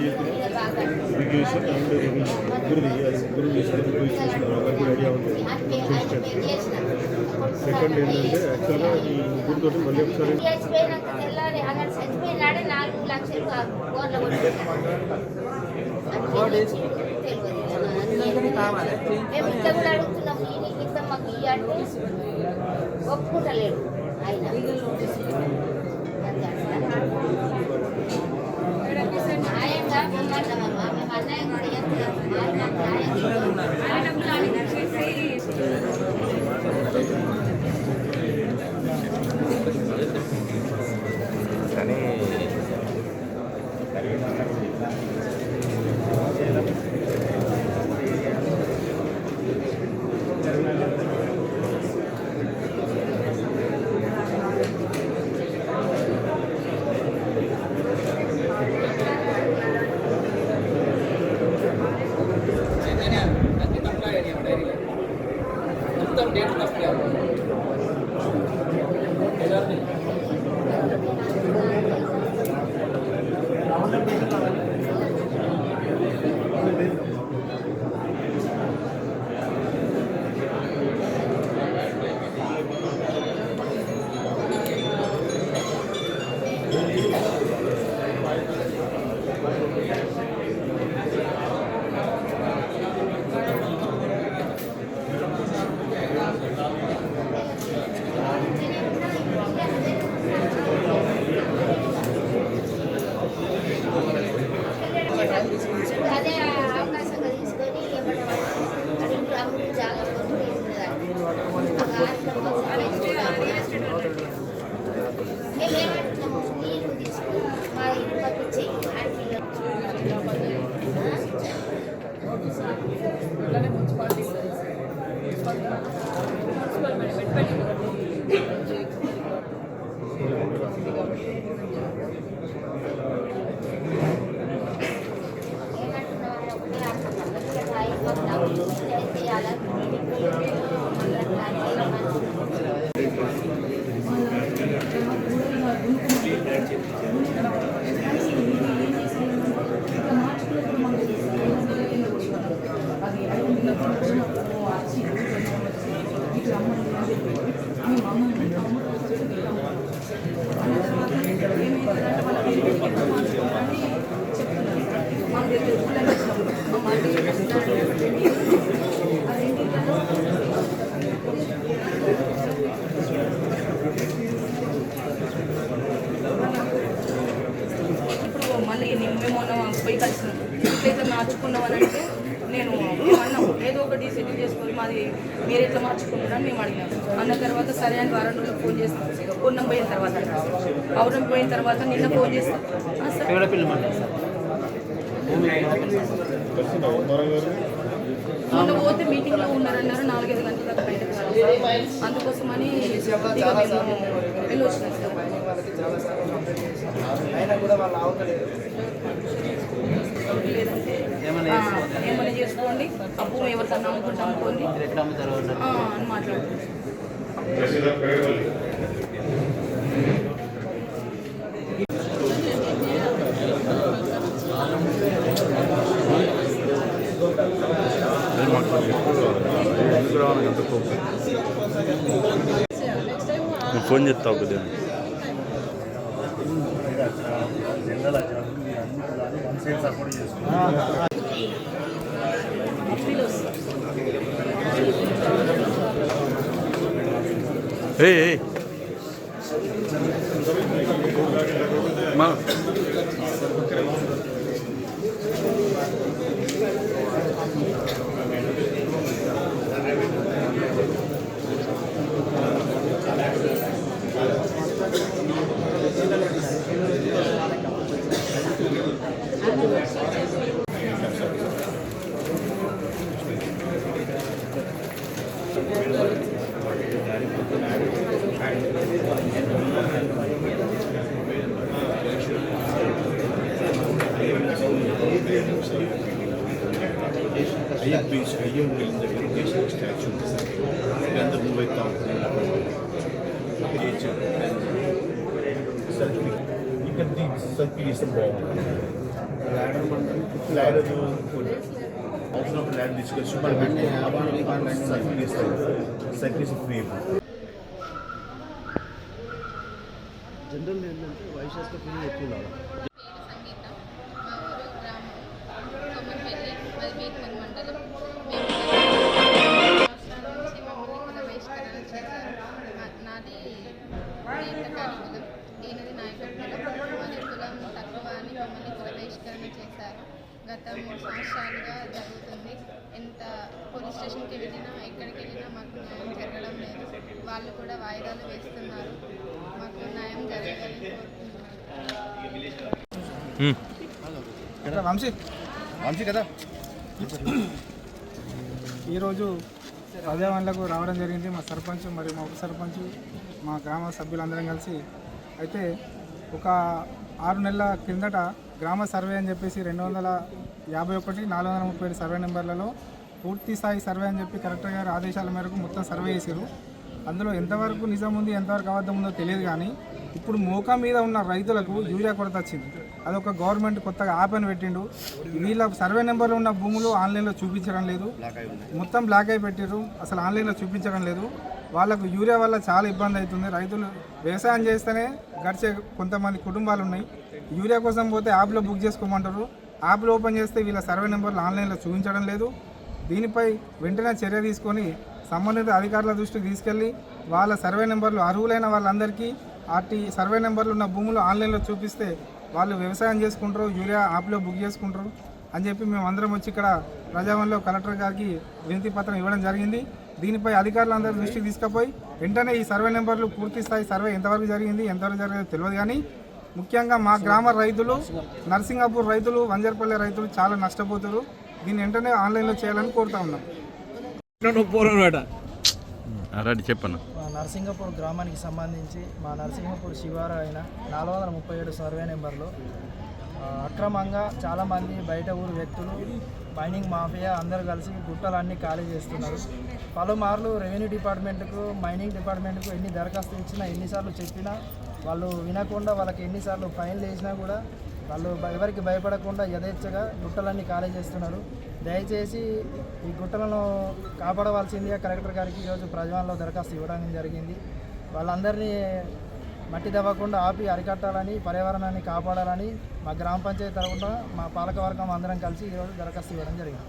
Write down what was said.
చేతులు irrigation and ముగ్గురిది అది ముగ్గురు తీసుకొని పోయి చూసినారు వాళ్ళకి ఐడియా ఉంది సెకండ్ ఏంటంటే యాక్చువల్గా ఈ ముగ్గురితో మళ్ళీ ఒకసారి చచ్చిపోయినాక తెల్లారి అక్కడ చచ్చిపోయినాడే నాలుగు లక్షలు ఆ గోర్ల మేము ఇంత కూడా అడుగుతున్నాం ఈ నీకు ఇంత మాకు ఇయ్యి అంటే ఒప్పుకుంటలేడు ఆయన போராட்டமாக మొన్న పోయి కలిసినాం ఇట్లయితే మార్చుకున్నాం అని అంటే నేను అన్నాం ఏదో ఒకటి సెటిల్ చేసుకొని మాది మీరు ఎట్లా మార్చుకుంటున్నారని మేము అడిగాం అన్న తర్వాత సరే అని వారం రోజులు ఫోన్ చేస్తాం. ఉన్నం పోయిన తర్వాత. అవునం పోయిన తర్వాత నిన్న ఫోన్ చేస్తాం. "ఆ, సార్. కలిసిన ఉమ్మరా గారు మొన్న పోతే మీటింగ్లో ఉన్నారన్నారు నాలుగైదు గంటల దాకా. అందుకోసమని ఏమైనా చేసుకోండి. అప్పు ఎవరికన్నా అమ్ముకుంటే అమ్ముకోండి ఆ, అని మాట్లాడుతున్నాం ఎందుకు రావాలి అంత కోపం? నేను ఫోన్ చేస్తావు కొద్దిగా ఏయ్. మా ఇక్కడ దీని సర్పి చేస్తే బాగుంటుంది ల్యాండ్ అవసరం ల్యాండ్ తీసుకొచ్చి మళ్ళీ సర్కిల్ తీస్తారు సర్కిల్ ఫ్రీ జనరల్ ఏంటంటే వైశాఖ ఫీలింగ్ ఎక్కువ ఉండాలి గత మూడు సంవత్సరాలుగా జరుగుతుంది. ఎంత పోలీస్ స్టేషన్కి వెళ్ళినా ఎక్కడికి వెళ్ళినా మాకు న్యాయం జరగడం లేదు. వాళ్ళు కూడా వాయిదాలు వేస్తున్నారు. మాకు న్యాయం జరగాలని కోరుకుంటున్నాను వంశీ. వంశీ కదా? ఈరోజు ప్రజావాణిలకు రావడం జరిగింది. మా సర్పంచ్ మరియు మా ఉప సర్పంచ్ మా గ్రామ సభ్యులందరం కలిసి. అయితే ఒక ఆరు నెలల కిందట గ్రామ సర్వే అని చెప్పేసి రెండు వందల యాభై ఒకటి నాలుగు వందల ముప్పై ఏడు సర్వే నెంబర్లలో పూర్తి స్థాయి సర్వే అని చెప్పి కలెక్టర్ గారి ఆదేశాల మేరకు మొత్తం సర్వే చేశారు. అందులో ఎంతవరకు నిజం ఉంది ఎంతవరకు అబద్ధం ఉందో తెలియదు కానీ ఇప్పుడు మోకా మీద ఉన్న రైతులకు యూరియా కొరత వచ్చింది. అదొక గవర్నమెంట్ కొత్తగా యాప్ అని పెట్టిండు. వీళ్ళ సర్వే నెంబర్లో ఉన్న భూములు ఆన్లైన్లో చూపించడం లేదు. మొత్తం బ్లాక్ అయి పెట్టారు అసలు ఆన్లైన్లో చూపించడం లేదు. వాళ్ళకు యూరియా వల్ల చాలా ఇబ్బంది అవుతుంది. రైతులు వ్యవసాయం చేస్తేనే గడిచే కొంతమంది కుటుంబాలు ఉన్నాయి. యూరియా కోసం పోతే యాప్లో బుక్ చేసుకోమంటారు. యాప్లు ఓపెన్ చేస్తే వీళ్ళ సర్వే నెంబర్లు ఆన్లైన్లో చూపించడం లేదు. దీనిపై వెంటనే చర్య తీసుకొని సంబంధిత అధికారుల దృష్టికి తీసుకెళ్ళి వాళ్ళ సర్వే నెంబర్లు అర్హులైన వాళ్ళందరికీ వాటి సర్వే నెంబర్లు ఉన్న భూములు ఆన్లైన్లో చూపిస్తే వాళ్ళు వ్యవసాయం చేసుకుంటారు యూరియా యాప్లో బుక్ చేసుకుంటారు అని చెప్పి మేము అందరం వచ్చి ఇక్కడ ప్రజాభవన్లో కలెక్టర్ గారికి వినతి పత్రం ఇవ్వడం జరిగింది. దీనిపై అధికారులందరూ దృష్టికి తీసుకుపోయి వెంటనే ఈ సర్వే నెంబర్లు పూర్తి స్థాయి సర్వే ఎంతవరకు జరిగింది ఎంతవరకు జరిగిందో తెలియదు కానీ ముఖ్యంగా మా గ్రామ రైతులు నర్సింగాపూర్ రైతులు వంజరపల్లి రైతులు చాలా నష్టపోతారు. దీన్ని వెంటనే ఆన్లైన్లో చేయాలని కోరుతా ఉన్నాం. మా నరసింగపూర్ గ్రామానికి సంబంధించి మా నరసింగపూర్ శివారు అయిన నాలుగు వందల ముప్పై ఏడు సర్వే నెంబర్లో. అక్రమంగా చాలామంది బయట ఊరు వ్యక్తులు మైనింగ్ మాఫియా అందరూ కలిసి గుట్టలన్నీ ఖాళీ చేస్తున్నారు. పలుమార్లు రెవెన్యూ డిపార్ట్మెంట్కు మైనింగ్ డిపార్ట్మెంట్కు ఎన్ని దరఖాస్తులు ఇచ్చినా ఎన్నిసార్లు చెప్పినా వాళ్ళు వినకుండా వాళ్ళకి ఎన్నిసార్లు ఫైన్లు వేసినా కూడా వాళ్ళు ఎవరికి భయపడకుండా యథేచ్ఛగా గుట్టలన్నీ ఖాళీ చేస్తున్నారు. దయచేసి ఈ గుట్టలను కాపాడవలసిందిగా కలెక్టర్ గారికి ఈరోజు ప్రజావాణిలో దరఖాస్తు ఇవ్వడం జరిగింది. వాళ్ళందరినీ మట్టి దవ్వకుండా ఆపి అరికట్టాలని పర్యావరణాన్ని కాపాడాలని మా గ్రామ పంచాయతీ తరఫున మా పాలకవర్గం అందరం కలిసి ఈరోజు దరఖాస్తు ఇవ్వడం జరిగింది.